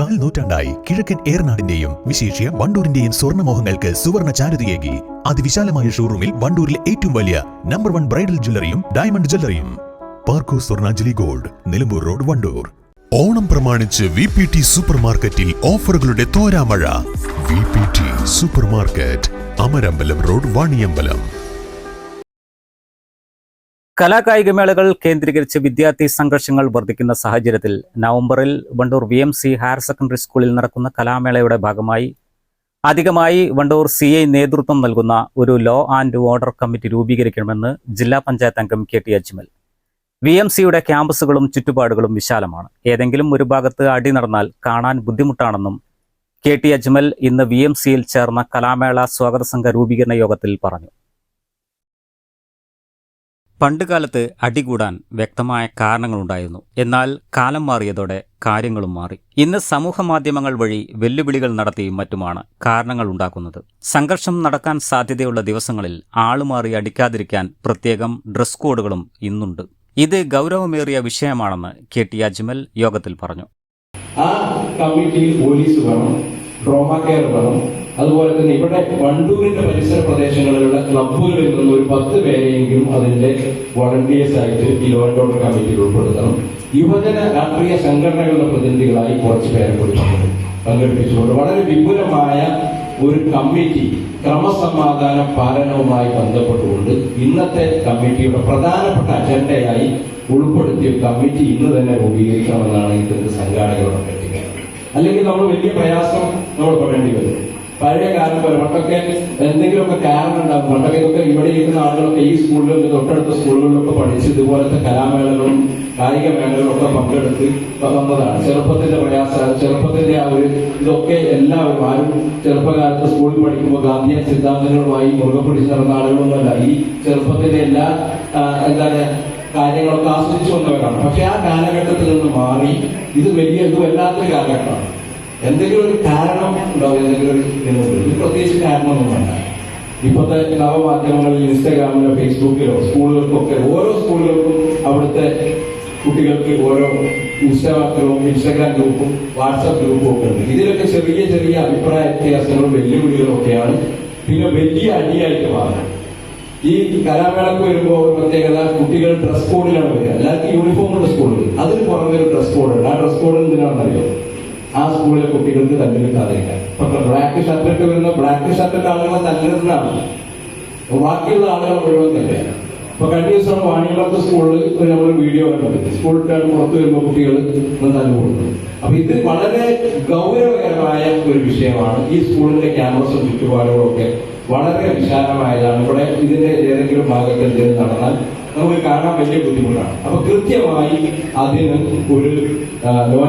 കാൽ നൂറ്റാണ്ടായി കിഴക്കൻ ഏറനാടിന്റെയും വിശേഷ്യ വണ്ടൂരിന്റെയും സ്വർണമോഹങ്ങൾക്ക് സുവർണ ചാരുതയേകി. അതിവിശാലമായ ഷോറൂമിൽ വണ്ടൂരിലെ ഏറ്റവും വലിയ നമ്പർ വൺ ബ്രൈഡൽ ജ്വല്ലറിയും ഡയമണ്ട് ജ്വല്ലറിയും പാർക്കോ സ്വർണാഞ്ജലി ഗോൾഡ് നിലമ്പൂർ റോഡ് വണ്ടൂർ. ഓണം പ്രമാണിച്ച് വി പി ടി സൂപ്പർ മാർക്കറ്റിൽ ഓഫറുകളുടെ തോരാമഴ. V P T super market Amarambalam road Vaniyambalam. കലാകായികമേളകൾ കേന്ദ്രീകരിച്ച് വിദ്യാർത്ഥി സംഘർഷങ്ങൾ വർദ്ധിക്കുന്ന സാഹചര്യത്തിൽ നവംബറിൽ Wandoor V M C higher secondary സ്കൂളിൽ നടക്കുന്ന കലാമേളയുടെ ഭാഗമായി അധികമായി വണ്ടൂർ സി ഐ നേതൃത്വം നൽകുന്ന ഒരു ലോ ആൻഡ് ഓർഡർ കമ്മിറ്റി രൂപീകരിക്കണമെന്ന് ജില്ലാ പഞ്ചായത്ത് അംഗം K T Ajmal. V M സിയുടെ ക്യാമ്പസുകളും ചുറ്റുപാടുകളും വിശാലമാണ്. ഏതെങ്കിലും ഒരു ഭാഗത്ത് അടി നടന്നാൽ കാണാൻ ബുദ്ധിമുട്ടാണെന്നും കെ ടി അജ്മൽ ഇന്ന് വി എം സിയിൽ ചേർന്ന കലാമേള സ്വാഗത സംഘ രൂപീകരണ യോഗത്തിൽ പറഞ്ഞു. പണ്ടുകാലത്ത് അടികൂടാൻ വ്യക്തമായ കാരണങ്ങളുണ്ടായിരുന്നു. എന്നാൽ കാലം മാറിയതോടെ കാര്യങ്ങളും മാറി. ഇന്ന് സമൂഹ മാധ്യമങ്ങൾ വഴി വെല്ലുവിളികൾ നടത്തിയും മറ്റുമാണ് കാരണങ്ങൾ ഉണ്ടാക്കുന്നത്. സംഘർഷം നടക്കാൻ സാധ്യതയുള്ള ദിവസങ്ങളിൽ ആളുമാറി അടിക്കാതിരിക്കാൻ പ്രത്യേകം ഡ്രസ് കോഡുകളും ഇന്നുണ്ട്. ഇത് ഗൗരവമേറിയ വിഷയമാണെന്ന് കെ ടി അജ്മൽ യോഗത്തിൽ പറഞ്ഞു. ആ കമ്മിറ്റിയിൽ പോലീസ് വേണം ട്രോമ കെയർ വേണം അതുപോലെ തന്നെ ഇവിടെ വണ്ടൂരിന്റെ പരിസര പ്രദേശങ്ങളിലുള്ള ക്ലബ്ബുകളിൽ നിന്ന് ഒരു പത്ത് പേരെയെങ്കിലും അതിന്റെ വോളണ്ടിയേഴ്സ് ആയിട്ട് ഈ ലോ ആൻഡ് ഓർഡർ കമ്മിറ്റിയിൽ ഉൾപ്പെടുത്തണം. യുവജന രാഷ്ട്രീയ സംഘടനകളുടെ പ്രതിനിധികളായി കുറച്ച് പേരെ കൂടി പങ്കെടു- പങ്കെടുപ്പിച്ചുകൊണ്ട് വളരെ വിപുലമായ ഒരു കമ്മിറ്റി ക്രമസമാധാന പാലനവുമായി ബന്ധപ്പെട്ടുകൊണ്ട് ഇന്നത്തെ കമ്മിറ്റിയുടെ പ്രധാനപ്പെട്ട അജണ്ടയായി ഉൾപ്പെടുത്തിയ കമ്മിറ്റി ഇന്ന് തന്നെ രൂപീകരിക്കണമെന്നാണ് ഇതിന്റെ സംഘാടകരുടെ പറ്റുക അല്ലെങ്കിൽ നമ്മൾ വലിയ പ്രയാസം നമ്മൾ പെടേണ്ടി വരും. പഴയ കാലം പോലെ പണ്ടൊക്കെ എന്തെങ്കിലുമൊക്കെ കാരണം ഉണ്ടാകും പണ്ടൊക്കെ ഇതൊക്കെ ഇവിടെ ഇരിക്കുന്ന ആളുകളൊക്കെ ഈ സ്കൂളിലും തൊട്ടടുത്ത സ്കൂളുകളിലൊക്കെ പഠിച്ച് ഇതുപോലത്തെ കലാമേളകളും കായിക മേളകളും ഒക്കെ പങ്കെടുത്ത് വന്നതാണ്. ചെറുപ്പത്തിന്റെ പ്രയാസ ചെറുപ്പത്തിന്റെ ആ ഒരു ഇതൊക്കെ എല്ലാവരും ആരും ചെറുപ്പകാലത്ത് സ്കൂളിൽ പഠിക്കുമ്പോൾ ഗാന്ധിയൻ സിദ്ധാന്തങ്ങളുമായി മുറുകെ പിടിച്ച് നടന്ന ആളുകളൊന്നുമല്ല. ഈ ചെറുപ്പത്തിന്റെ എല്ലാ എന്താ എന്താണ് കാര്യങ്ങളൊക്കെ ആസ്വദിച്ചു വന്നവരാണ്. പക്ഷെ ആ കാലഘട്ടത്തിൽ നിന്ന് മാറി ഇത് വലിയ ഒരു കാലഘട്ടമാണ്. എന്തെങ്കിലും ഒരു കാരണം ഉണ്ടാവും എന്തെങ്കിലും ഒരു ഇതിനുള്ളിൽ. ഇത് പ്രത്യേകിച്ച് കാരണമൊന്നും വേണ്ട. ഇപ്പോഴത്തെ നവമാധ്യമങ്ങളിൽ ഇൻസ്റ്റാഗ്രാമിലോ ഫേസ്ബുക്കിലോ സ്കൂളുകൾക്കൊക്കെ ഓരോ സ്കൂളുകൾക്കും അവിടുത്തെ കുട്ടികൾക്ക് ഓരോ ഇൻസ്റ്റാഗ്രാം ഇൻസ്റ്റാഗ്രാം ഗ്രൂപ്പും വാട്സാപ്പ് ഗ്രൂപ്പും ഒക്കെ ഉണ്ട്. ഇതിലൊക്കെ ചെറിയ ചെറിയ അഭിപ്രായ വ്യത്യാസങ്ങളും വെല്ലുവിളികളും ഒക്കെയാണ് പിന്നെ വലിയ അടിയായിട്ട് മാറുന്നത്. ഈ കലാമേളക്ക് വരുമ്പോൾ ഒരു പ്രത്യേകത കുട്ടികൾ ഡ്രസ് കോഡിലാണ് വരിക. എല്ലാവർക്കും യൂണിഫോം ഉള്ള സ്കൂളിൽ അതിന് പുറമെ ഒരു ഡ്രസ് കോഡ് ഉണ്ട് ആ ഡ്രസ് കോഡ് എന്തിനാണെന്നറിയോ ആ സ്കൂളിലെ കുട്ടികൾക്ക് കിട്ടാതിരിക്കാൻ ഇപ്പൊ ബ്ലാക്ക് ഷർട്ടിട്ട് വരുന്ന ബ്ലാക്ക് ഷർട്ടിട്ട് ആളുകളെ തല്ലുന്നതാണ് ബാക്കിയുള്ള ആളുകൾ മുഴുവൻ തന്നെ ഇപ്പൊ കഴിഞ്ഞ ദിവസം വാണിയമ്പലത്ത് സ്കൂളിൽ നമ്മൾ വീഡിയോ കണ്ടത് സ്കൂളിൽ പുറത്ത് വരുമ്പോൾ കുട്ടികൾ തല്ലു പോകുന്നത് അപ്പൊ ഇത് വളരെ ഗൗരവകരമായ ഒരു വിഷയമാണ് ഈ സ്കൂളിന്റെ ക്യാമ്പസും ചുറ്റുപാടുകളൊക്കെ വളരെ വിശാലമായതാണ്. ഇവിടെ ഇതിന്റെ ഏതെങ്കിലും ഭാഗത്ത് എന്തെങ്കിലും നടന്നാൽ നമുക്ക് കാണാൻ വലിയ ബുദ്ധിമുട്ടാണ്. അപ്പൊ കൃത്യമായി അതിന് ഒരു ലോ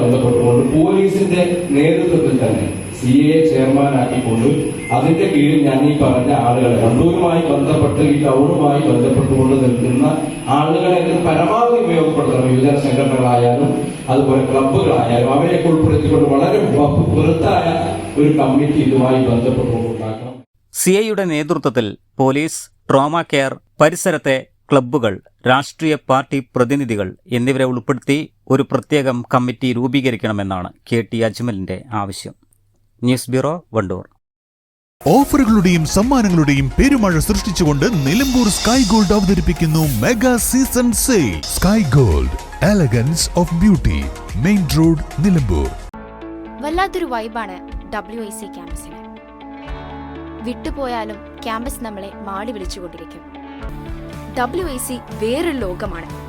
ബന്ധപ്പെട്ടുകൊണ്ട് പോലീസിന്റെ നേതൃത്വത്തിൽ തന്നെ സി എ ചെയർമാനാക്കിക്കൊണ്ട് അതിന്റെ കീഴിൽ ഞാൻ ഈ പറഞ്ഞ ആളുകളെ കണ്ണൂരുമായി ബന്ധപ്പെട്ട് ഈ ടൗണുമായി ബന്ധപ്പെട്ടുകൊണ്ട് നിൽക്കുന്ന ആളുകളെ പരമാവധി ഉപയോഗപ്പെടുത്തണം. യുവജന സംഘടനകളായാലും അതുപോലെ ക്ലബ്ബുകളായാലും അവരെയൊക്കെ ഉൾപ്പെടുത്തിക്കൊണ്ട് വളരെ പുറത്തായ ഒരു കമ്മിറ്റി ഇതുമായി ബന്ധപ്പെട്ടുകൊണ്ടുണ്ടാക്കണം. സി ഐയുടെ നേതൃത്വത്തിൽ പോലീസ് ട്രോമ കെയർ പരിസരത്തെ ക്ലബ്ബുകൾ രാഷ്ട്രീയ പാർട്ടി പ്രതിനിധികൾ എന്നിവരെ ഉൾപ്പെടുത്തി ഒരു പ്രത്യേകം കമ്മിറ്റി രൂപീകരിക്കണമെന്നാണ് കെ ടി അജ്മലിന്റെ ആവശ്യം. News bureau Wandoor. ഓഫറുകളുടെയും സമ്മാനങ്ങളുടെയും പെരുമഴ സൃഷ്ടിച്ചുകൊണ്ട് നിലമ്പൂർ സ്കൈ ഗോൾഡ് അവതരിപ്പിക്കുന്നു mega season sale. Sky Gold elegance of beauty main road Nilambur. വല്ലാത്തൊരു വൈബാണ് ഡബ്ല്യു ഐ സി ക്യാമ്പസിന്. വിട്ടുപോയാലും ക്യാമ്പസ് നമ്മളെ മാടി വിളിച്ചുകൊണ്ടിരിക്കും. ഡബ്ല്യു ഐ സി വേറൊരു ലോകമാണ്.